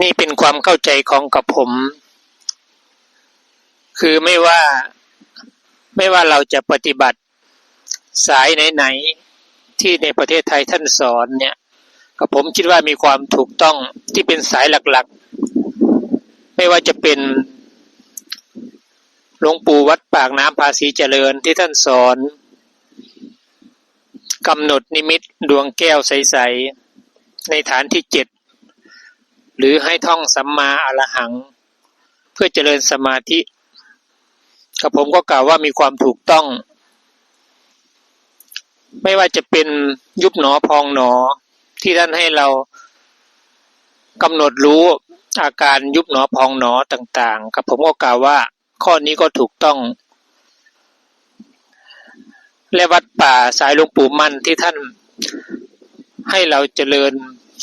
นี่เป็นความเข้าใจของกับผม คือไม่ว่าไม่ว่าเราจะปฏิบัติสายไหนๆที่ในประเทศไทยท่านสอนเนี่ยกับผมคิดว่ามีความถูกต้องที่เป็นสายหลักๆ ไม่ว่าจะเป็นหลวงปู่วัดปากน้ำภาษีเจริญที่ท่านสอนกำหนดนิมิตดวงแก้วใส ๆ ในฐานที่เจ็ด หรือให้ท่องสัมมาอรหัง เพื่อเจริญสมาธิกับผมก็กล่าวว่ามีความถูกต้อง ไม่ว่าจะเป็นยุบหนอพองหนอ ที่ท่านให้เรากำหนดรู้อาการยุบหนอพองหนอต่างๆกับผมก็กล่าวว่า ข้อนี้ก็ถูกต้อง และวัดป่าสายหลวงปู่มั่นที่ท่านให้เราเจริญ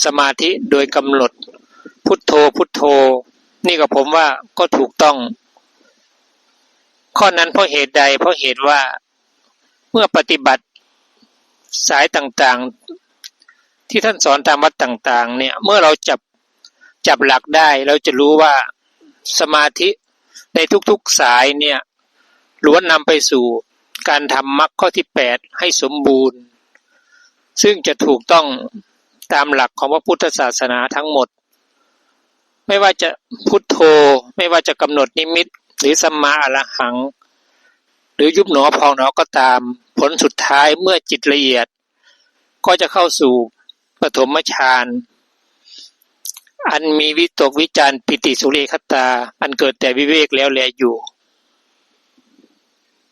สมาธิโดยกำหนด พุทโธพุทโธ นี่ก็ผมว่าก็ถูกต้อง ข้อนั้นเพราะเหตุใด เพราะเหตุว่าเมื่อปฏิบัติสายต่างๆ ที่ท่านสอนตามวัดต่าง ๆ เนี่ย เมื่อเราจับจับหลักได้ เราจะรู้ว่าสมาธิในทุกๆสายเนี่ยล้วนนำไปสู่การทำมรรคข้อที่แปดให้สมบูรณ์ ซึ่งจะถูกต้องตามหลักของพระพุทธศาสนาทั้งหมด ไม่ว่าจะพุทโธ ไม่ว่าจะกำหนดนิมิต หรือสัมมาอรหัง หรือยุบหนอพองหนอก็ตาม ผลสุดท้ายเมื่อจิตละเอียด ก็จะเข้าสู่ปฐมฌานอันมีวิตกวิจารปิติสุเรคตา อันเกิดแต่วิเวกแล้วแลอยู่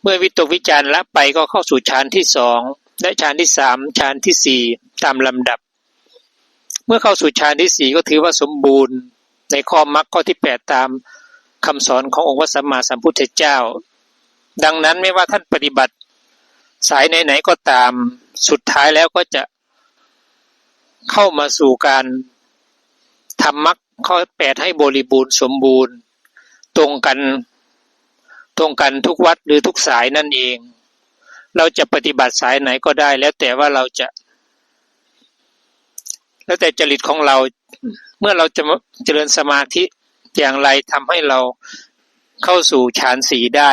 เมื่อวิตกวิจารละไปก็เข้าสู่ฌานที่สองและฌานที่สามฌานที่สี่ตามลำดับ เมื่อเข้าสู่ฌานที่สี่ก็ถือว่าสมบูรณ์ ในข้อมรรคข้อที่แปดตามคำสอนขององค์พระสัมมาสัมพุทธเจ้า ดังนั้นไม่ว่าท่านปฏิบัติ สายไหนๆก็ตามสุดท้ายแล้วก็จะเข้ามาสู่การทำมรรคข้อแปดให้บริบูรณ์สมบูรณ์ ตรงกันตรงกันทุกวัดหรือทุกสายนั่นเอง เราจะปฏิบัติสายไหนก็ได้แล้วแต่ว่าเราจะ แล้วแต่จริตของเรา เมื่อเราจะเจริญสมาธิอย่างไรทำให้เราเข้าสู่ฌานสีได้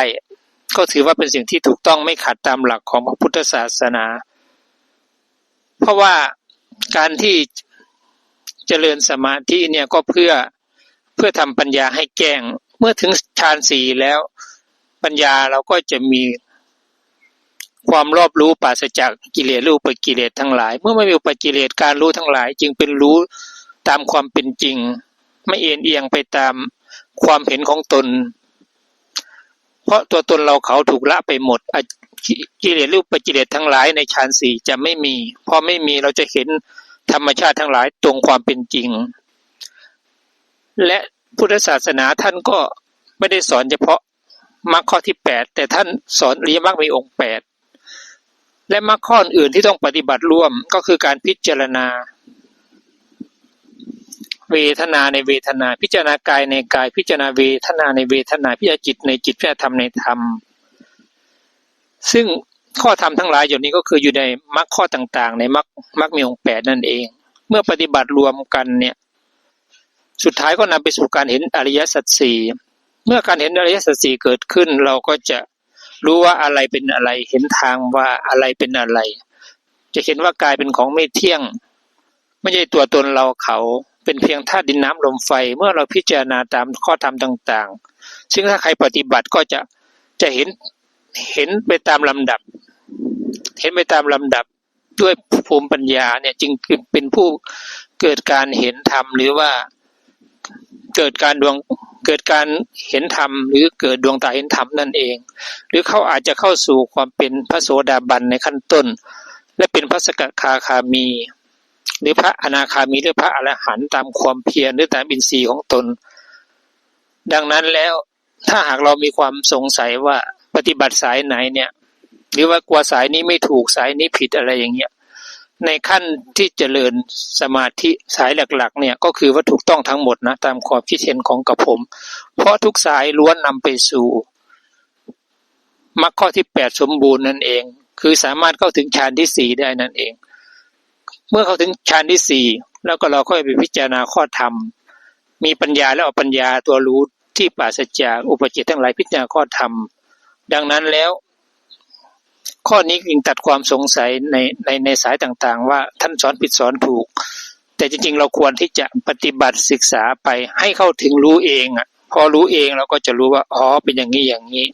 ก็ถือว่าเป็นสิ่งที่ถูกต้องไม่ขัดตามหลักของพระพุทธศาสนา เพราะว่าการที่เจริญสมาธิเนี่ยก็เพื่อเพื่อทำปัญญาให้แก้ง เมื่อถึงฌานสี่แล้ว ปัญญาเราก็จะมีความรอบรู้ปราศจากกิเลสรูปกิเลสทั้งหลาย เมื่อไม่มีปกิเลสการรู้ทั้งหลาย จึงเป็นรู้ ตามความเป็นจริง ไม่เอ็นเอียงไปตามความเห็นของตน เพราะตัวตนเราเขาถูกละไปหมดกิเลสรูปกิเลสทั้งหลายในฌานสี่จะไม่มี พอไม่มีเราจะเห็นธรรมชาติทั้งหลายตรงความเป็นจริง และพุทธศาสนาท่านก็ไม่ได้สอนเฉพาะมรรคข้อที่แปดแต่ท่านสอนอริยมรรคมีองค์แปดและมรรคข้ออื่นที่ต้องปฏิบัติร่วมก็คือการพิจารณา เวทนาในเวทนา พิจารณากายในกาย พิจารณาเวทนาในเวทนา พิจารณาจิตในจิตพิจารณาธรรมในธรรม ซึ่งข้อธรรมทั้งหลายอย่างนี้ก็คืออยู่ในมรรคข้อต่างๆ ในมรรคมรรคมีองค์แปดนั่นเอง เมื่อปฏิบัติรวมกันเนี่ย สุดท้ายก็นำไปสู่การเห็นอริยสัจสี่เมื่อการเห็นอริยสัจสี่เกิดขึ้น เราก็จะรู้ว่าอะไรเป็นอะไร เห็นทางว่าอะไรเป็นอะไร จะเห็นว่ากายเป็นของไม่เที่ยง ไม่ใช่ตัวตนเราเขา เป็นเพียงธาตุดินน้ำลมไฟเมื่อเราพิจารณาตามข้อธรรมต่าง ๆ ซึ่งถ้าใครปฏิบัติก็จะจะเห็นเห็นไปตามลำดับ เห็นไปตามลำดับด้วยภูมิปัญญาเนี่ยจึงเป็นผู้เกิดการเห็นธรรมหรือว่าเกิดการดวงเกิดการเห็นธรรม หรือเกิดดวงตาเห็นธรรมนั่นเอง หรือเขาอาจจะเข้าสู่ความเป็นพระโสดาบันในขั้นต้น และเป็นพระสกทาคามี หรือพระอนาคามีหรือพระอรหันต์ตามความเพียรหรือตามอินทรีย์ของตน ดังนั้นแล้วถ้าหากเรามีความสงสัยว่าปฏิบัติสายไหนเนี่ย หรือว่ากลัวสายนี้ไม่ถูกสายนี้ผิดอะไรอย่างเงี้ยในขั้นที่เจริญสมาธิสายหลัก ๆ เนี่ยก็คือว่าถูกต้องทั้งหมดนะตามความคิดเห็นของกับผม เพราะทุกสายล้วนนำไปสู่มรรคข้อที่แปดสมบูรณ์นั่นเอง คือสามารถเข้าถึงฌานที่สี่ได้นั่นเอง เมื่อเขาถึงฌานที่สี่แล้วก็เราค่อยไปพิจารณาข้อธรรม มีปัญญาแล้วเอาปัญญาตัวรู้ที่ปราศจากอุปจิตทั้งหลายพิจารณาข้อธรรม ดังนั้นแล้ว ข้อนี้จึงตัดความสงสัยในในในสายต่างๆ ว่าท่านสอนผิดสอนถูก แต่จริงๆ เราควรที่จะปฏิบัติศึกษาไปให้เข้าถึงรู้เองอะพอรู้เองเราก็จะรู้ว่าอ๋อเป็นอย่างนี้อย่างนี้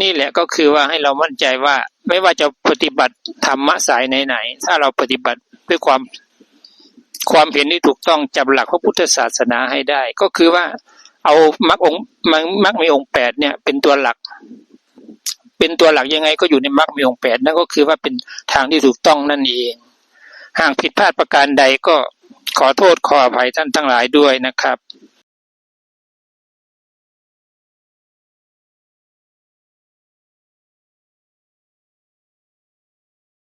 นี่แหละก็คือว่าให้เรามั่นใจว่า ไม่ว่าจะปฏิบัติธรรมะสายไหนๆถ้าเราปฏิบัติด้วยความความเห็นที่ถูกต้องจับหลักพระพุทธศาสนาให้ได้ ก็คือว่า เอามรรคองค์มรรคมรรคมีองค์แปดเนี่ย เป็นตัวหลัก เป็นตัวหลักยังไงก็อยู่ในมรรคมีองค์แปดนั่นก็คือว่าเป็นทางที่ถูกต้องนั่นเองหากผิดพลาดประการใดก็ขอโทษขออภัยท่านทั้งหลายด้วยนะครับ